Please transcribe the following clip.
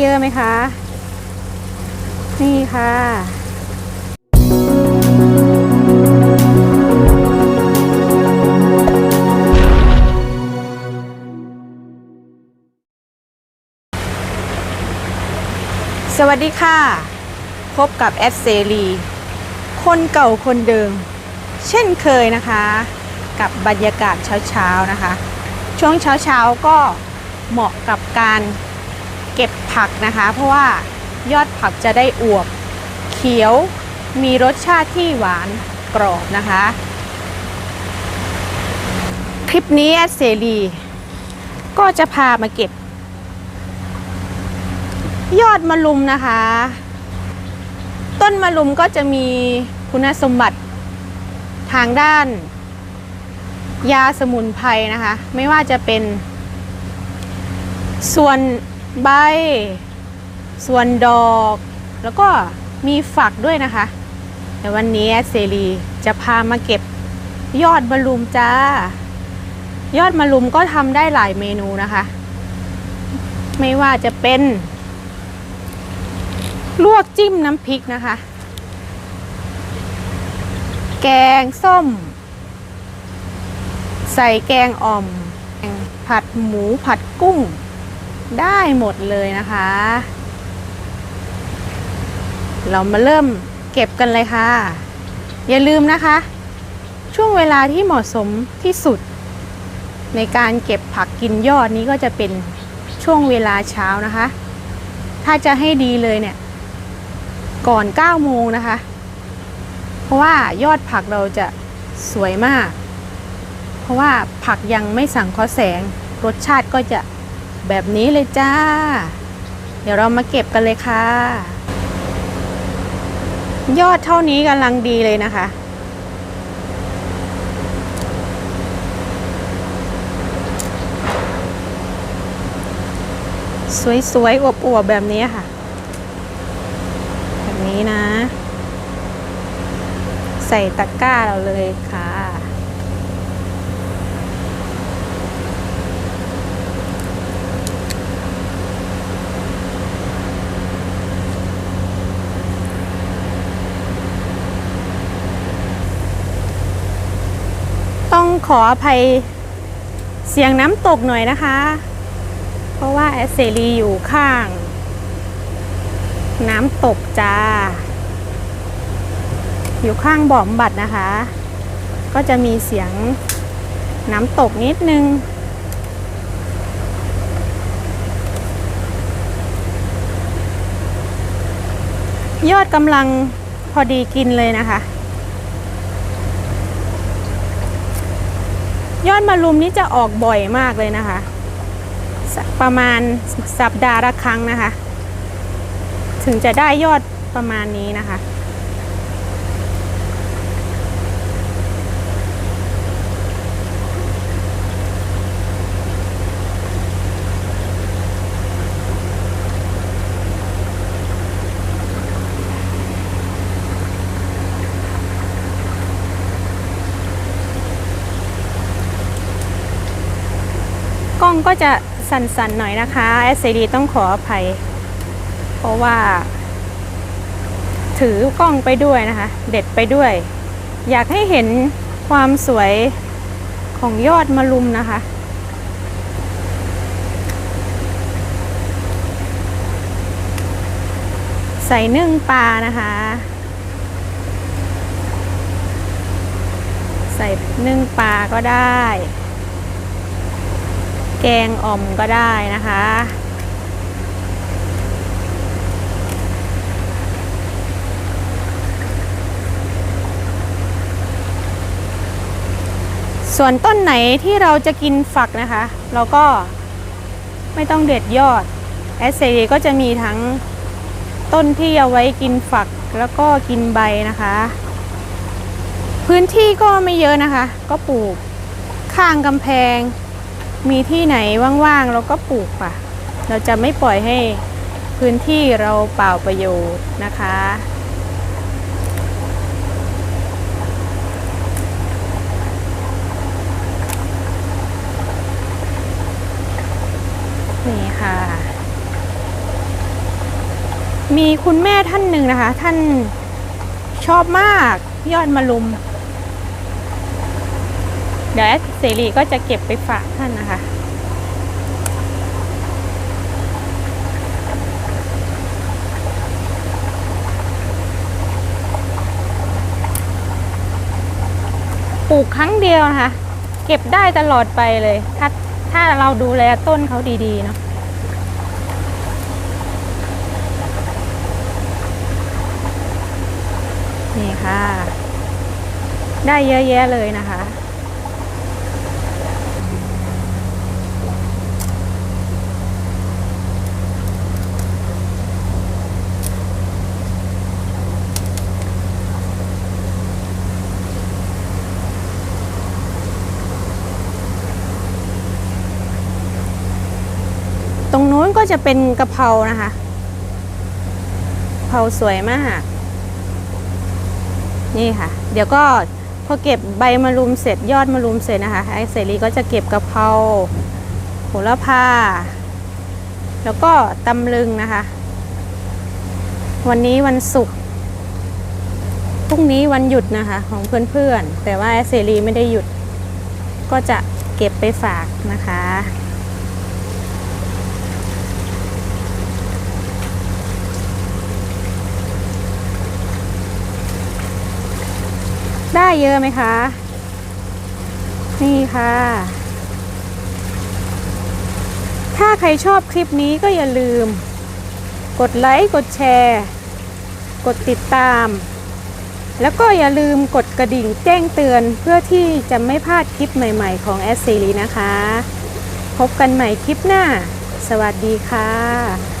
เยอะไหมคะ นี่ค่ะสวัสดีค่ะ พบกับแอดเซรีคนเก่าคนเดิม เช่นเคยนะคะ กับบรรยากาศเช้าๆนะคะ ช่วงเช้าๆก็เหมาะกับการ เก็บผักนะคะ เพราะว่ายอดผักจะได้อวบเขียวมีรสชาติที่หวานกรอบนะคะ คลิปนี้แอดเซรีก็จะพามาเก็บ ยอดมะลุมนะคะ ต้นมะลุมก็จะมีคุณสมบัติทางด้าน ยาสมุนไพรนะคะ ไม่ว่าจะเป็นส่วน ใบ ส่วนดอก แล้วก็มีฝักด้วยนะคะแต่วันนี้เซรีจะพามาเก็บยอดมะลุมจ้า ยอดมะลุมก็ทำได้หลายเมนูนะคะ ไม่ว่าจะเป็น ลวกจิ้มน้ำพริกนะคะ แกงส้ม ใส่แกงอ่อม ผัดหมูผัดกุ้ง ได้หมดเลยนะคะ เรามาเริ่มเก็บกันเลยค่ะ อย่าลืมนะคะ ช่วงเวลาที่เหมาะสมที่สุด ในการเก็บผักกินยอดนี้ก็จะเป็นช่วงเวลาเช้านะคะ ถ้าจะให้ดีเลยเนี่ย ก่อน9โมงนะคะ เพราะว่ายอดผักเราจะสวยมาก เพราะว่าผักยังไม่สั่งเคาะแสง รสชาติก็จะ แบบนี้เลยจ้า เดี๋ยวเรามาเก็บกันเลยค่ะ ยอดเท่านี้กำลังดีเลยนะคะ สวยๆ อวบๆ แบบนี้ค่ะ แบบนี้นะ ใส่ตะกร้าเราเลยค่ะ ต้องขออภัยเสียงน้ำตกหน่อยนะคะ เพราะว่าแอสเซรีอยู่ข้าง น้ำตกจ้า อยู่ข้างบ่อมบัดนะคะ ก็จะมีเสียงน้ำตกนิดนึงยอดกำลังพอดีกินเลยนะคะ ยอดมะรุมนี้จะออกบ่อยมากเลยนะคะ ประมาณสัปดาห์ละครั้งนะคะ ถึงจะได้ยอดประมาณนี้นะคะ องก็จะสั่นๆหน่อยนะคะ SCD ต้องขออภัย เพราะว่า ถือกล้องไปด้วยนะคะ เด็ดไปด้วย อยากให้เห็นความสวยของยอดมะลุมนะคะใส่นึ่งปลานะคะ ใส่นึ่งปลาก็ได้ แกงอ่อมก็ได้นะคะ ส่วนต้นไหนที่เราจะกินฝักนะคะ เราก็ไม่ต้องเด็ดยอดแอสเซก็จะมีทั้งต้นที่เอาไว้กินฝักแล้วก็กินใบนะคะ พื้นที่ก็ไม่เยอะนะคะ ก็ปลูกข้างกำแพง มีที่ไหนว่างๆเราก็ปลูกค่ะ เราจะไม่ปล่อยให้พื้นที่เราเปล่าประโยชน์นะคะ นี่ค่ะ มีคุณแม่ท่านหนึ่งนะคะ ท่านชอบมากยอดมะลุม เดี๋ยวเสรีก็จะเก็บไปฝากท่านนะคะ ปลูกครั้งเดียวนะคะ เก็บได้ตลอดไปเลย ถ้าถ้าเราดูแลต้นเขาดีๆเนาะนี่ค่ะ ได้เยอะแยะเลยนะคะ จะเป็นกะเพรานะคะกะเพราสวยมาก นี่ค่ะ เดี๋ยวก็พอเก็บใบมะรุมเสร็จยอดมะรุมเสร็จนะคะไอเสรีก็จะเก็บกะเพราโหระพา แล้วก็ตำลึงนะคะ วันนี้วันศุกร์พรุ่งนี้วันหยุดนะคะ ของเพื่อนๆ แต่ว่าไอเสรีไม่ได้หยุด ก็จะเก็บไปฝากนะคะ ได้เยอะไหมคะ นี่ค่ะ ถ้าใครชอบคลิปนี้ก็อย่าลืม กดไลค์กดแชร์ กดติดตาม แล้วก็อย่าลืมกดกระดิ่งแจ้งเตือนเพื่อที่จะไม่พลาดคลิปใหม่ๆของแอสซีรีนะคะ พบกันใหม่คลิปหน้า สวัสดีค่ะ